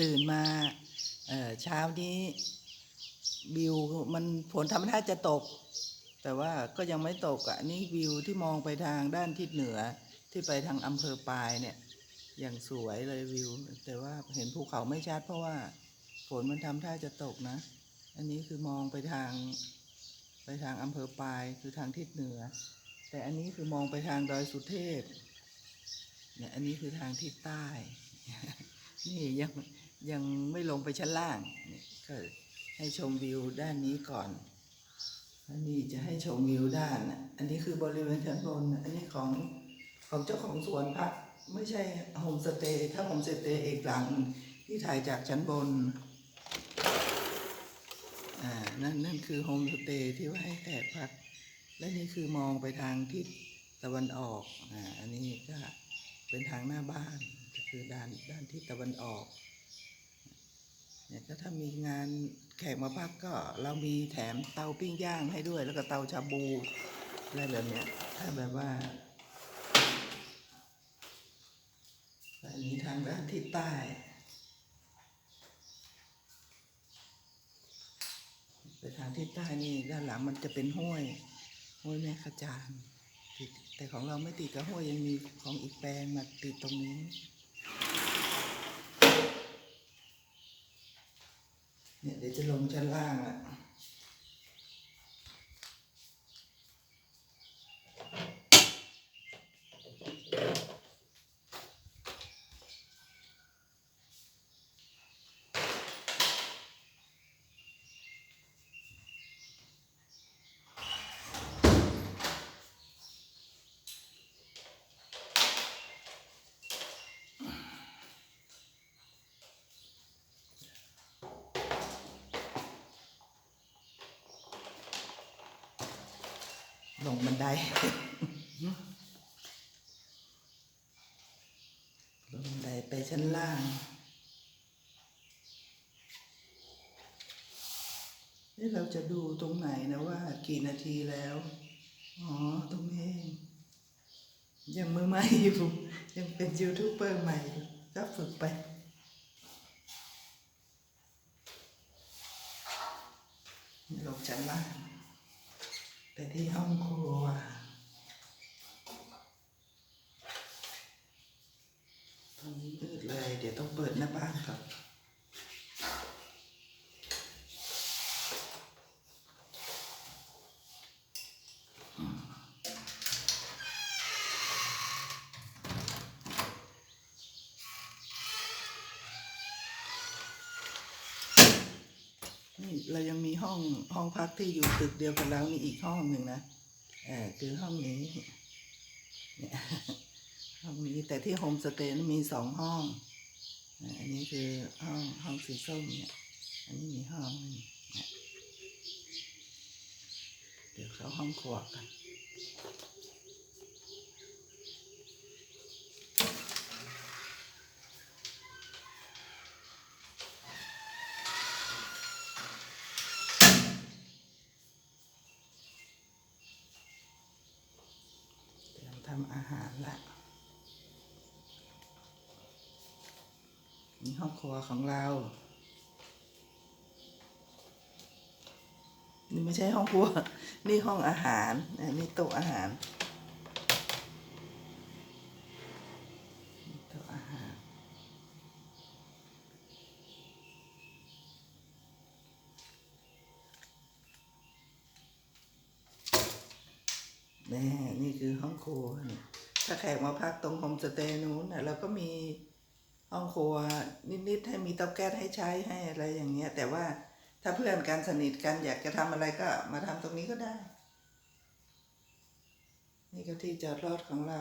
ตื่นมาเช้านี้วิวมันฝนทำท่าจะตก แต่ว่าก็ยังไม่ตกอะนี่วิวที่มองไปทางด้านทิศเหนือที่ไปทางอำเภอปายเนี่ย อย่างสวยเลยวิว แต่ว่าเห็นภูเขาไม่ชัดเพราะว่าฝนมันทำท่าจะตกนะ อันนี้คือมองไปทาง ไปทางอำเภอปายคือทางทิศเหนือ แต่อันนี้คือมองไปทางดอยสุเทพเนี่ยอันนี้คือทางทิศใต้ นี่ยังยังไม่ลงไปชั้นล่างนี่ก็ให้ชมวิวด้านนี้ก่อนอันนี้จะให้ชมวิวด้าน อันนี้คือบริเวณชั้นบน อันนี้ของของเจ้าของสวนพักไม่ใช่โฮมสเตย์ถ้าโฮมสเตย์เอกหลังที่ถ่ายจากชั้นบน อ่า นั่นนั่นคือโฮมสเตย์ที่ว่าให้แขกพัก และนี่คือมองไปทางทิศตะวันออก อ่า อันนี้ก็เป็นทางหน้าบ้าน ก็คือด้านด้านทิศตะวันออกเนี่ยก็ถ้ามีงานแขกมาพักก็เรามีแถมเตาปิ้งย่างให้ด้วย แล้วก็เตาชาบูอะไรแบบเนี้ยถ้าแบบว่าอันนี้ทางด้านทิศใต้ไปทางทิศใต้นี่ด้านหลังมันจะเป็นห้วยห้วยแม่ขจานติดแต่ของเราไม่ติดกับห้วยยังมีของอีกแปลงมาติดตรงนี้ เนี่ยเดี๋ยว จะลงชั้นล่างละ ลงบันไดลงบันไดไปชั้นล่างนี่เราจะดูตรงไหนนะว่า กี่นาทีแล้ว อ๋อ ตรงนี้ ยังมือใหม่อยู่ยังเป็นยูทูบเบอร์ใหม่ก็ฝึกไปลงชั้นล่าง ไปที่ห้องครัว ตรงนี้มืดเลย เดี๋ยวต้องเปิดหน้าบ้านก่อน นี่เรายังมีห้องห้องพักที่อยู่ตึกเดียวกับเรานี่อีกห้องหนึ่งนะเออคือห้องนี้เนี่ยห้องนี้แต่ที่โฮมสเตย์มีสองห้องอันนี้คือห้องห้องสีส้มเนี่ย อันนี้มีห้องหนึ่งเนี่ยเดี๋ยวเข้าห้องครัวกัน เตรียมทำอาหารละนี่ห้องครัวของเรา นี่ไม่ใช่ห้องครัว นี่ห้องอาหารนะนี่โต๊ะอาหารนี่โต๊ะอาหาร นี่นี่คือห้องครัว ถ้าแขกมาพักตรงโฮมสเตย์นู้นน่ะเราก็มีห้องครัวนิดๆให้มีเตาแก๊สให้ใช้ให้อะไรอย่างเงี้ย แต่ว่าถ้าเพื่อนกันสนิทกันอยากจะทำอะไรก็มาทำตรงนี้ก็ได้ นี่ก็ที่จอดรถของเรา